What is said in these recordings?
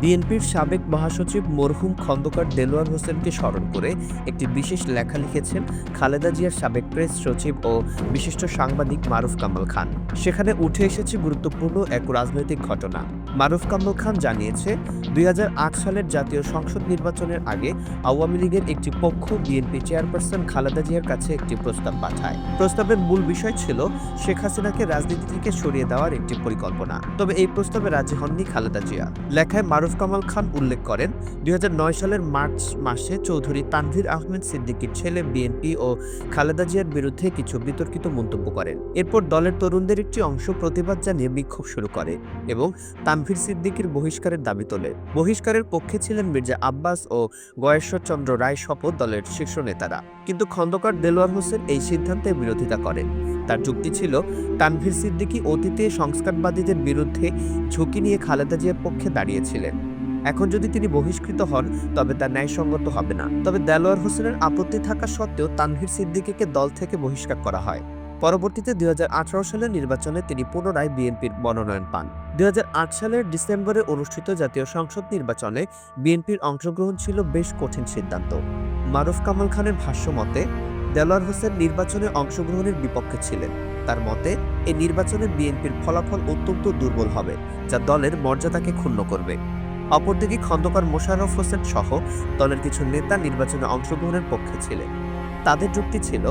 বিএনপির সাবেক মহাসচিব মরহুম খন্দকার দেলোয়ার হোসেনকে স্মরণ করে একটি বিশেষ লেখা লিখেছেন খালেদা জিয়ার সাবেক প্রেস সচিব ও বিশিষ্ট সাংবাদিক মারুফ কামাল খান। সেখানে উঠে এসেছে গুরুত্বপূর্ণ এক রাজনৈতিক ঘটনা। মারুফ কামাল খান জানিয়েছে দু হাজার আট সালের জাতীয় সংসদ নির্বাচনের আগে আওয়ামী লীগের একটি পক্ষ বিএনপি চেয়ারপারসন খালেদা জিয়ার কাছে একটি প্রস্তাব পাঠায়। প্রস্তাবের মূল বিষয় ছিল শেখ হাসিনাকে রাজনীতি থেকে সরিয়ে দেওয়ার একটি পরিকল্পনা। তবে এই প্রস্তাবে রাজি হননি খালেদা জিয়া। লেখায় মারুফ কামাল খান উল্লেখ করেন, দুই হাজার নয় সালের মার্চ মাসে চৌধুরী তানভীর আহমেদ সিদ্দিকীর ছেলে বিএনপি ও খালেদা জিয়ার বিরুদ্ধে কিছু বিতর্কিত মন্তব্য করেন। এরপর দলের তরুণদের একটি অংশ প্রতিবাদ জানিয়ে বিক্ষোভ শুরু করে এবং সিদ্দিকীর বহিষ্কারের দাবি তোলে। বহিষ্কারের পক্ষে ছিলেন মির্জা আব্বাস ও গয়েশ্বর চন্দ্র রায় শপথ দলের শীর্ষ নেতারা। কিন্তু খন্দকার দেলোয়ার হোসেন এই সিদ্ধান্তের বিরোধিতা করেন। তার যুক্তি ছিল, তানভীর সিদ্দিকী অতীতে সংস্কারবাদীদের বিরুদ্ধে ঝুঁকি নিয়ে খালেদা জিয়ার পক্ষে দাঁড়িয়েছিলেন। এখন যদি তিনি বহিষ্কৃত হন, তবে তা ন্যায়সঙ্গত হবে না। তবে দেলোয়ার হোসেনের আপত্তি থাকা সত্ত্বেও তানভীর সিদ্দিকীকে দল থেকে বহিষ্কার করা হয়। পরবর্তীতে দুই হাজার আঠারো সালের নির্বাচনে তিনি পুনরায় বিএনপির মনোনয়ন পান। দুই সালের ডিসেম্বরে অনুষ্ঠিত জাতীয় সংসদ নির্বাচনে বিএনপির অংশগ্রহণ ছিল বেশ কঠিন সিদ্ধান্ত। মারুফ কামাল খানের ভাষ্য মতে, দেলোয়ার হোসেন নির্বাচনে অংশগ্রহণের বিপক্ষে ছিলেন। তার মতে এই নির্বাচনে বিএনপির ফলাফল অত্যন্ত দুর্বল হবে, যা দলের মর্যাদাকে ক্ষুণ্ণ করবে। অপরদিকে খন্দকার মোশাররফ হোসেন সহ দলের কিছু নেতা নির্বাচনে অংশগ্রহণের পক্ষে ছিলেন। তাদের যুক্তি ছিল,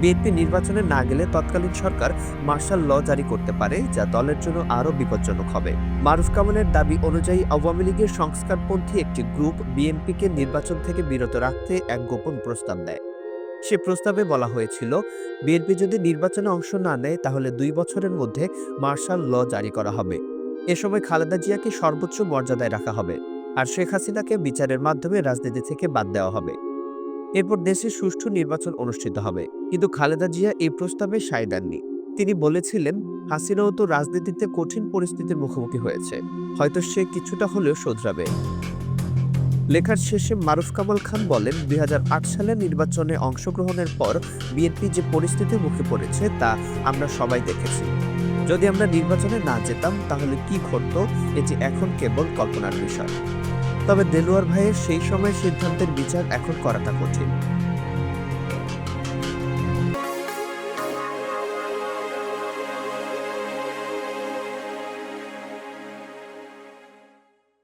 বিএনপি নির্বাচনে না গেলে তৎকালীন সরকার মার্শাল ল জারি করতে পারে, যা দলের জন্য আরও বিপজ্জনক হবে। মারুফ কামালের দাবি অনুযায়ী আওয়ামী লীগের সংস্কারপন্থী একটি গ্রুপ বিএনপিকে নির্বাচন থেকে বিরত রাখতে এক গোপন প্রস্তাব দেয়। সে প্রস্তাবে বলা হয়েছিল, বিএনপি যদি নির্বাচনে অংশ না নেয়, তাহলে দুই বছরের মধ্যে মার্শাল ল জারি করা হবে। এ সময় খালেদা জিয়াকে সর্বোচ্চ মর্যাদায় রাখা হবে, আর শেখ হাসিনাকে বিচারের মাধ্যমে রাজনীতি থেকে বাদ দেওয়া হবে। এরপর দেশে সুষ্ঠু নির্বাচন অনুষ্ঠিত হবে। কিন্তু খালেদা জিয়া এই প্রস্তাবে সায় দেননি। তিনি বলেছিলেন, হাসিনাও তো রাজনীতিতে কঠিন পরিস্থিতির মুখোমুখি হয়েছে। হয়তো সে কিছুটা হলেও শোধরাবে। লেখার শেষে মারুফ কামাল খান বলেন, দুই হাজার আট সালের নির্বাচনে অংশগ্রহণের পর বিএনপি যে পরিস্থিতির মুখে পড়েছে তা আমরা সবাই দেখেছি। যদি আমরা নির্বাচনে না যেতাম, তাহলে কি ঘটত? এটি এখন কেবল কল্পনার বিষয়। তবে দেলোয়ার ভাইয়ের সেই সময়ের সিদ্ধান্তের বিচার এখন করাটা কঠিন।